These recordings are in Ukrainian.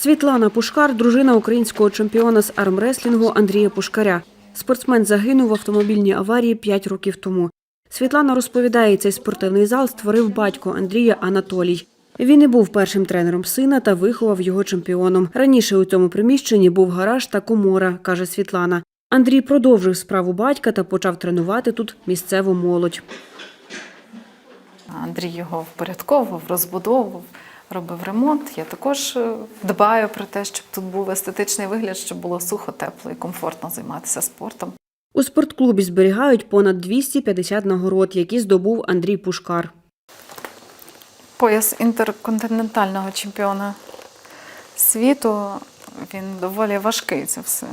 Світлана Пушкар, дружина українського чемпіона з армреслінгу Андрія Пушкаря. Спортсмен загинув в автомобільній аварії 5 років тому. Світлана розповідає, цей спортивний зал створив батько Андрія Анатолій. Він і був першим тренером сина та виховав його чемпіоном. Раніше у цьому приміщенні був гараж та комора, каже Світлана. Андрій продовжив справу батька та почав тренувати тут місцеву молодь. Андрій його впорядковував, розбудовував, робив ремонт. Я також е, дбаю про те, щоб тут був естетичний вигляд, щоб було сухо, тепло і комфортно займатися спортом. У спортклубі зберігають понад 250 нагород, які здобув Андрій Пушкар. Пояс інтерконтинентального чемпіона світу він доволі важкий. Це все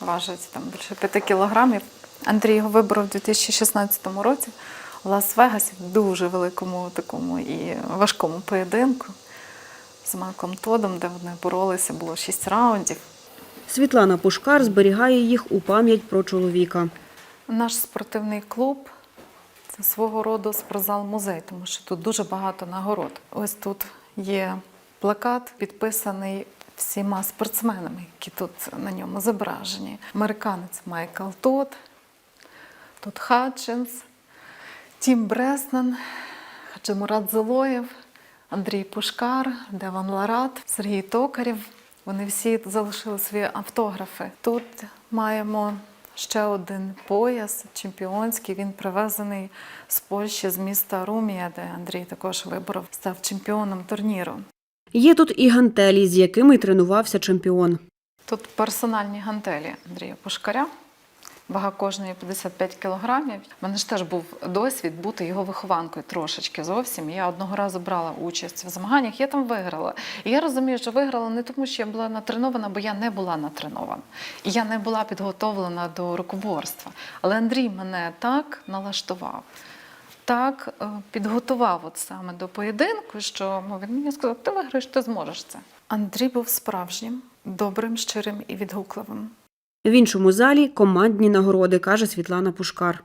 важить там більше 5 кілограмів. Андрій його виборов у 2016 році в Лас-Вегасі в дуже великому такому і важкому поєдинку з Майклом Тодом, де вони боролися, було 6 раундів. Світлана Пушкар зберігає їх у пам'ять про чоловіка. Наш спортивний клуб це свого роду спортзал-музей, тому що тут дуже багато нагород. Ось тут є плакат, підписаний всіма спортсменами, які тут на ньому зображені. Американець Майкл Тот, тут Хатчинс, Тім Бреснан, Хаджимурат Золоєв, Андрій Пушкар, Деван Ларат, Сергій Токарєв. Вони всі залишили свої автографи. Тут маємо ще один пояс чемпіонський. Він привезений з Польщі, з міста Румія, де Андрій також виборов, став чемпіоном турніру. Є тут і гантелі, з якими тренувався чемпіон. Тут персональні гантелі Андрія Пушкаря. Вага кожної 55 кілограмів. У мене ж теж був досвід бути його вихованкою трошечки зовсім. Я одного разу брала участь в змаганнях, я там виграла. І я розумію, що виграла не тому, що я була натренована, бо я не була натренована. І я не була підготовлена до рукоборства. Але Андрій мене так налаштував. Так е, підготував от саме до поєдинку, що ну, він мені сказав, ти виграєш, ти зможеш це. Андрій був справжнім, добрим, щирим і відгукливим. В іншому залі командні нагороди, каже Світлана Пушкар.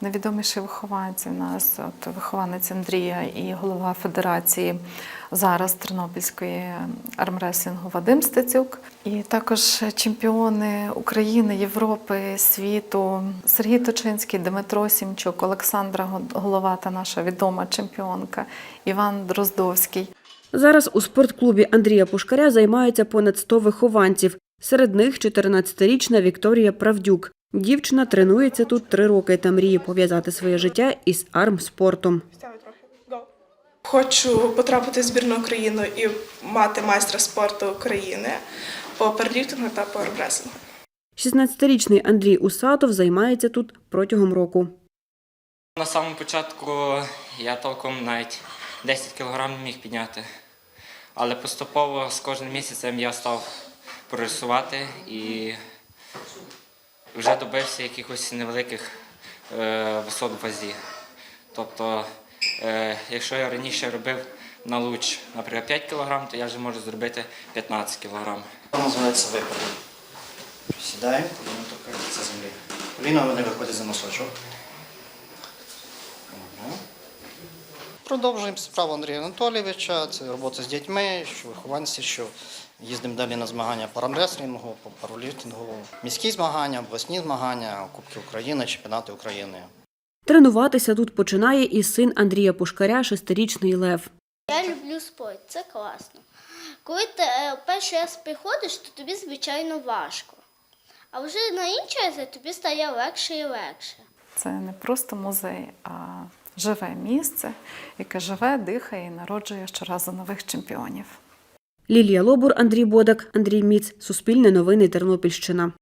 Найвідоміші вихованці у нас от вихованець Андрія і голова Федерації зараз Тернопільської армреслінгу Вадим Стецюк. І також чемпіони України, Європи, світу Сергій Точинський, Дмитро Сімчук, Олександра Голова та наша відома чемпіонка Іван Дроздовський. Зараз у спортклубі Андрія Пушкаря займаються понад 100 вихованців. Серед них 14-річна Вікторія Правдюк. Дівчина тренується тут три роки та мріє пов'язати своє життя із армспортом. Хочу потрапити в збірну України і мати майстра спорту України по перліфтингу та по армреслингу. 16-річний Андрій Усатов займається тут протягом року. На самому початку я толком навіть 10 кг не міг підняти. Але поступово з кожним місяцем я став прогресувати і вже добився якихось невеликих е, висот в вазі. Тобто, е, якщо я раніше робив на луч, наприклад, 5 кг, то я вже можу зробити 15 кг. Воно називається випад. Сідаємо, коліно торкається землі. Коліно не виходить за носочок. Продовжуємо справу Андрія Анатолійовича. Це робота з дітьми, що вихованці, що їздимо далі на змагання по рамреслінгу, по міські змагання, обласні змагання, Кубки України, чемпіонати України. Тренуватися тут починає і син Андрія Пушкаря, шестирічний Лев. Я люблю спорт, це класно. Коли ти е, перший раз приходиш, то тобі, звичайно, важко. А вже на інший раз тобі стає легше і легше. Це не просто музей, а живе місце, яке живе, дихає і народжує щоразу нових чемпіонів. Лілія Лобур, Андрій Бодак, Андрій Міц. Суспільне новини Тернопільщина.